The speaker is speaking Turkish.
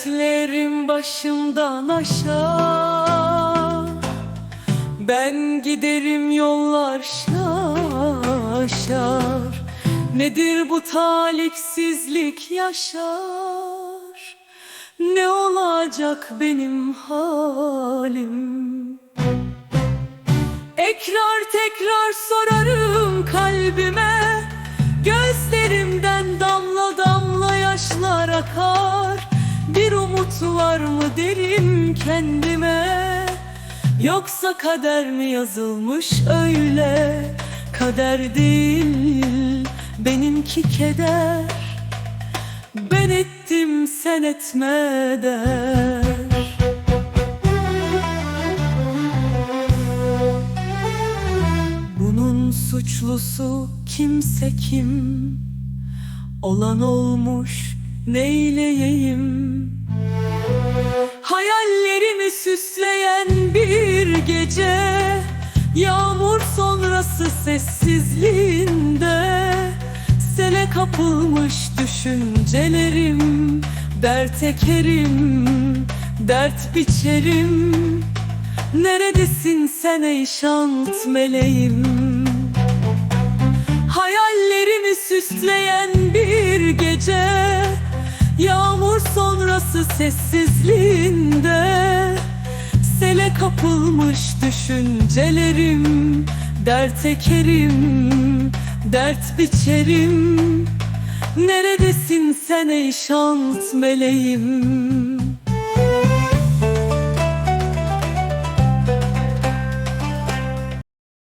Dertlerim başımdan aşağı Ben giderim yollar şaşar. Nedir bu talihsizlik yaşar? Ne olacak benim halim? Ekrar tekrar sorarım kalbime. Gözlerimden damla damla yaşlar akar Umut var mı derim kendime? Yoksa kader mi yazılmış öyle? Kader değil benimki keder. Ben ettim sen etme der. Bunun suçlusu kimse kim? Olan olmuş neyleyeyim sonrası sessizliğinde Sele kapılmış düşüncelerim Dert ekerim, dert biçerim. Neredesin sen ey şant meleğim? Hayallerimi süsleyen bir gece Yağmur sonrası sessizliğinde Sele kapılmış düşüncelerim Dert ekerim, dert biçerim. Neredesin sen ey şant meleğim